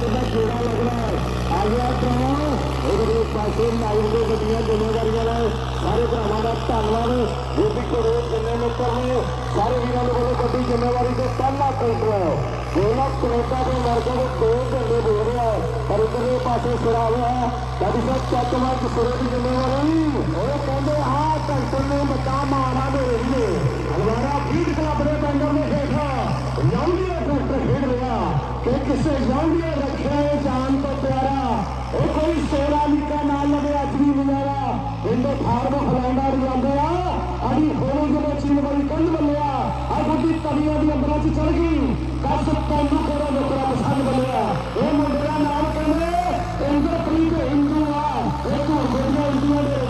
कितना छोटा लग रहा है आगे ਭਰਾਵਾ ਉਹਦੇ ਲਈ ਪਾਸੇ ਲਾਈਨ ਦੇ ਵੱਡੀਆਂ ਜ਼ਿੰਮੇਵਾਰੀਆਂ ਨੇ ਸਾਰੇ ਭਰਾਵਾਂ ਦਾ ਧੰਨਵਾਦ ਜੇਬੀ ਕਰੋ ਜਿੰਨੇ ਲੋਕਾਂ ਨੇ ਸਾਰੇ ਵੀਰਾਂ ਦੇ ਵੱਲੋਂ ਵੱਡੀ ਜ਼ਿੰਮੇਵਾਰੀ ਤੇ ਪਹਿਲਾ ਕੰਟਰ ਹੈ ਜਿਹੜਾ ਕੈਨੇਡਾ ਦੇ ਮਰਦਾਂ ਦੇ ਦੋ ਘੰਟੇ ਹੋ ਰਿਹਾ ਹੈ ਪਰ ਉਧਰਲੇ ਪਾਸੇ ਸਿਰਾ ਹੋਇਆ ਹੈ ਕਦੀ ਸਭ ਚੱਕਵਾ ਕਿ ਸਿਰੇ ਦੀ ਜ਼ਿੰਮੇਵਾਰੀ ਉਹ ਕਹਿੰਦੇ ਆ ਕੰਟਰ ਨੇ ਮਤਾ ਮਾਰਾ ਦੇ ਰਹੀ ਹੈ ਹਮਾਰਾ ਫੀਡ ਕਲੱਬ ਦੇ ਕੰਟਰ ਨੇ ਦੇਖਾ ਯਾਉਂਦੀ ਹੈ ਕੰਟਰ ਖੇਡ ਰਿਹਾ ਕਿ ਕਿਸੇ ਯਾਉਂਦੀ ਹੈ ਗੁੱਡੀ ਤਵੀਆਂ ਦੀ ਅੰਦਰਾਂ ਚ ਚੜ ਗਈ। ਕਸ ਤੈਨੂੰ ਕੋਰਾ ਲੋਕਰਾ ਪਸੰਦ ਬਣਿਆ ਇਹ ਮੁੰਡੇ ਦਾ ਨਾਮ ਕਹਿੰਦੇ, ਇੰਦਰਪ੍ਰੀਤ ਹਿੰਦੂ ਆ। ਇਹ ਤੋਂ ਗੁੱਡੀਆਂ ਇੰਡੀਆਂ ਦੇ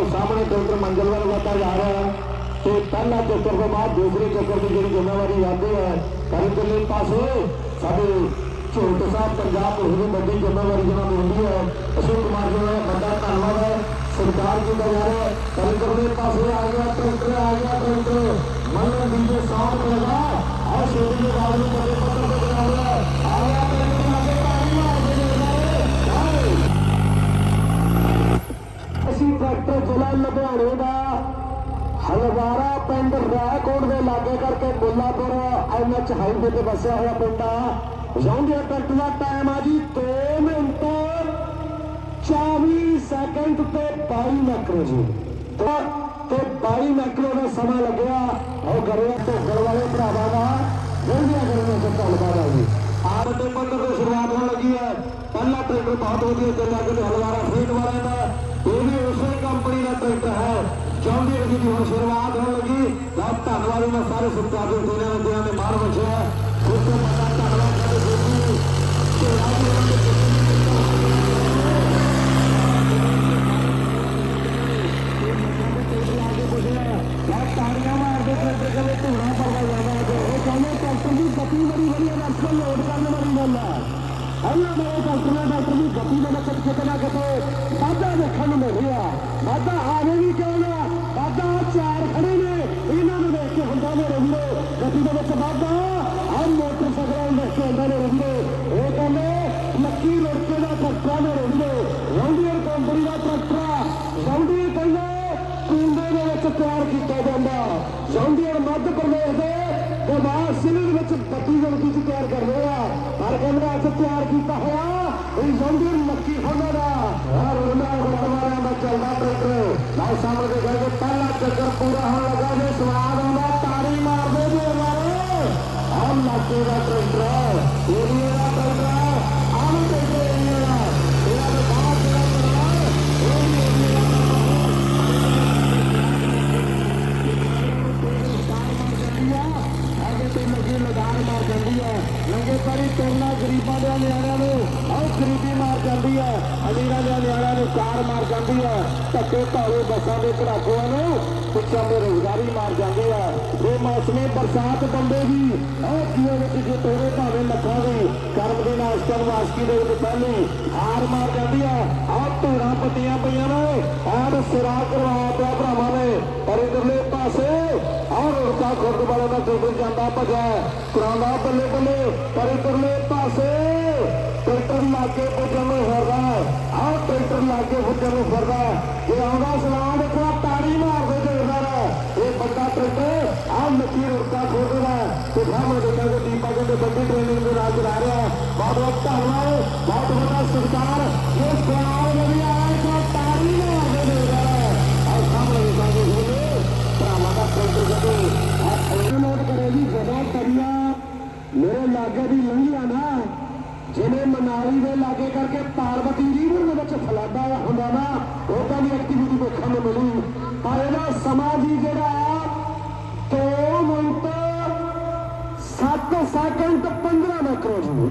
ನಾವು ಸಾಮಾನ್ಯ ಕಾರ್ಯಕ್ರಮ ಮಂಗಲವಾರ ಯಾರ तो पहला चक्कर के बाद दूसरे चक्कर की जी जिम्मेवारी आती है कार्यक्रम पास साढ़े झोट साहब पंजाब पुलिस की बड़ी जिम्मेवारी जिन्होंने होंगी है। अशोक कुमार जी का बड़ा धनबाद है। सरकार जी का यार है कार्यक्रम पास आ गया, ट्रैक्टर, आ गया, ट्रैक्टर। मन बीजे साफ़ लगा और छोटी के बाद ਪਿੰਡ ਰਾਏਕੋਟ ਦੇ ਲਾਗੇ ਕਰਕੇ ਮੁੱਲਾਪੁਰ ਐਨਐਚ ਹਾਈਵੇ ਤੇ ਵਸਿਆ ਹੋਇਆ ਪਿੰਡ ਆ। ਜੌਂਡੀਆ ਟਰੈਕਟਰ ਦਾ ਟਾਈਮ ਆ ਜੀ 2 ਮਿੰਟ 24 ਸੈਕਿੰਡ ਤੇ 22 ਮੈਕਰੋ ਜੀ। ਤੇ 22 ਮੈਕਰੋ ਦਾ ਸਮਾਂ ਲੱਗਿਆ। ਉਹ ਕਰਿਆ ਢੋਕੜ ਵਾਲੇ ਭਰਾਵਾਂ ਦਾ। ਜੌਂਡੀਆ ਕਰਨ ਦਾ ਧੰਨਵਾਦ ਆ ਜੀ। ਆ ਦੇ ਪੱਧਰ ਤੋਂ ਸ਼ੁਰੂਆਤ ਹੋਣ ਲੱਗੀ ਹੈ। ਪਹਿਲਾ ਟਰੈਕਟਰ ਬਹੁਤ ਵਧੀਆ ਚੱਲਿਆ ਕਿ ਹਲਵਾਰਾ ਫੀਡ ਵਾਲਿਆਂ ਦਾ। ਇਹ ਵੀ ਸ਼ੁਰੂਆਤ ਹੋਣ ਲੱਗੀ ਬਹੁਤ ਧੰਨਵਾਦ ਮੈਂ ਸਾਰੇ ਸਤਿਕਾਰਯੋਗ ਟੀਮਾਂ ਦੇ ਜਿਨ੍ਹਾਂ ਨੇ ਮਾਰ ਵਛਿਆ ਉਸ ਤੋਂ ਬੜਾ ਧੰਨਵਾਦ ਕਰਦੇ ਜੀ ਕਿ ਅੱਜ ਉਹਨਾਂ ਦੇ ਤਾੜੀਆਂ ਮਾਰਦੇ ਟਰੈਕਟਰ ਕਦੇ ਧੂਣਾ ਪਰਦਾ ਜਾਂਦਾ ਹੈ ਉਹ ਕਹਿੰਦੇ ਟਰੈਕਟਰ ਦੀ ਗਤੀ ਬੜੀ ਵਧੀਆ ਨਕਲ ਲੋਡ ਕਰਨ ਵਾਲੀ ਗੱਲ ਚਾਰ ਖੜੇ ਨੇ। ਇਹਨਾਂ ਨੂੰ ਦੇਖ ਕੇ ਹੁੰਦਾ ਨੇ ਰਹਿੰਦੇ ਗਤੀ ਦੇ ਵਿੱਚ ਵਾਧਾ ਆ ਮੋਟਰਸਾਈਕਲ ਦੇਖ ਕੇ ਹੁੰਦਾ ਨੇ ਰਹਿੰਦੇ ਇਹ ਕਹਿੰਦੇ, ਲੱਕੀ ਲੜਕੇ ਦਾ ਟਰੱਕਾ ਨੇ ਰਹਿੰਦੇ ਰੌਂਡੀਅਰ ਕੰਪਨੀ ਦਾ ਟਰੱਕਰ ਰੌਂਡੀ ਕਹਿੰਦੇ ਕੁੰਡੇ ਦੇ ਵਿੱਚ ਤਿਆਰ ਕੀਤਾ ਜਾਂਦਾ। ਜੌਂਡੀਅਰ ਮੱਧ ਪ੍ਰਦੇਸ਼ ਦੇ ਦਰਬਾਰ ਜ਼ਿਲ੍ਹੇ ਦੇ ਵਿੱਚ ਬੱਤੀ ਜਲਦੀ ਚ ਤਿਆਰ ਕਰਦੇ ਆ। ਪਰ ਕਹਿੰਦੇ ਅੱਜ ਤਿਆਰ ਕੀਤਾ ਹੋਇਆ। ਇਹ ਜੌਂਡੀਅਰ ਮੱਕੀ ਹੋਣਾ ਦਾ। ਹਰ ਉਹਨਾਂ ਦਾ ਚੱਲਦਾ ਟਰੈਕਟਰ। ਲਾਓ ਸਾਹਮਣੇ ਦੇ ਕਹਿੰਦੇ ਪਹਿਲਾ ਚੱਕਰ ਪੂਰਾ ਹੋਣ ਲੱਗਾ ਜੇ ਸਵਾਦ ਆਉਂਦਾ ਤਾੜੀ ਮਾਰਦੇ ਜੀ ਮਾਰੇ ਆਹ ਲੱਗੇ ਦਾ ਟਰੈਕਟਰ ਏਰੀਆ ਦਾ ਟਰੈਕਟਰ ਆਹ ਟਰੈਕਟਰ ਏਰੀਆ ਦਾ ਇਹਦਾ ਤਾਂ ਬਾਹਰ ਜਿਹੜਾ ਕਰਨਾ ਇਹ ਵੀ ਏਰੀਆ ਦਾ ਅੱਗੇ ਤੇ ਲੱਗੀ ਲਗਾਨ ਮਾਰ ਜਾਂਦੀ ਹੈ ਲੰਗੇ ਪਰੀ ਤੋੜਨਾ ਗਰੀਬਾਂ ਦੇ ਨਿਆਣਿਆਂ ਨੂੰ ਆਹ ਗਰੀਬੀ ਮਾਰ ਜਾਂਦੀ ਹੈ ਅਮੀਰਾਂ ਦੇ ਨਿਆਣਿਆਂ ਨੂੰ ਕਾਰ ਮਾਰ ਜਾਂਦੀ ਹੈ ਧੱਕੇ ਭਾਵੇਂ ਬੱਸਾਂ ਦੇ ਘੜਾਕੋਆਂ ਨੂੰ ਪਿੱਛਾ ਬੇਰੁਜ਼ਗਾਰੀ ਮਾਰ ਜਾਂਦੀ ਹੈ ਇਹ ਮੌਸਮੀ ਬਰਸਾਤ ਬੰਦੇ ਵੀ ਇਹ ਜੀਵਨ ਵਿੱਚ ਜੇ ਤੋੜੇ ਭਾਵੇਂ ਲੱਖਾਂ ਦੇ ਵਿੱਚ ਪਹਿਲੀ ਹਾਰ ਮਾਰ ਜਾਂਦੀ ਹੈ ਆਹ ਧੂੜਾਂ ਪੱਟੀਆਂ ਪਈਆਂ ਨੇ ਆਹ ਸਿਰਾ ਕਰਵਾ ਪਿਆ ਭਰਾਵਾਂ ਨੇ ਪਰ ਇਧਰਲੇ ਪਾਸੇ ਆਹ ਰੁਕਾ ਖੁਰਦ ਵਾਲੇ ਦਾ ਟਰੈਕਟਰ ਜਾਂਦਾ ਭਜਾ ਕਰਾਉਂਦਾ ਬੱਲੇ ਬੱਲੇ। ਪਰ ਇਧਰਲੇ ਪਾਸੇ ਟਰੈਕਟਰ ਲਾਗੇ ਪੁੱਜਣ ਨੂੰ ਫਿਰਦਾ ਆਹ ਟਰੈਕਟਰ ਲਾਗੇ ਪੁੱਜਣ ਨੂੰ ਫਿਰਦਾ ਇਹ ਆਉਂਦਾ ਸਲਾਮ ਦੇਖੋ ਤਾੜੀ ਮਾਰਦੇ ਦੇਖਦਾ ਇਹ ਵੱਡਾ ਟਰੈਕਟਰ ਆਹ ਮਿੱਟੀ ਰੁਕਾ ਖੋਦਦਾ ਤੇ ਸਾਹਮਣੇ ਦੇਖਿਆ ਕਿ ਟੀਮ ਪਾ ਟ੍ਰੇਨਿੰਗ ਦੇ ਨਾਲ ਚਲਾ ਰਿਹਾ ਬਹੁਤ ਬਹੁਤ ਧੰਨਵਾਦ। ਬਹੁਤ ਵੱਡਾ ਸਤਿਕਾਰ। ਇਹ ਸਲਾਮ ਜਿਹੜੀ ਆਇਆ ਕੋ ਤਾੜੀ ਮਾਰਦੇ ਦੇਖਦਾ ਆਹ ਸਾਹਮਣੇ ਦੇਖਿਆ ਕਿ ਭਰਾਵਾਂ ਦਾ ਟਰੈਕਟਰ ਜਦੋਂ ਨੋਟ ਕਰੇ ਜੀ। ਜਦੋਂ ਕਰੀਆ ਲਾਗੇ ਦੀ ਲੰਘਿਆ ਨਾ, ਜਿਵੇਂ ਮਨਾਲੀ ਦੇ ਲਾਗੇ ਕਰਕੇ ਪਾਰਵਤੀ ਰੀਵਰ ਦੇ ਵਿੱਚ ਫਲਾਡਾ ਹੁੰਦਾ ਨਾ ਉਹਦਾ ਦੀ ਐਕਟੀਵਿਟੀ ਦੇਖਣ ਨੂੰ saca untuk penyelamat Crosby.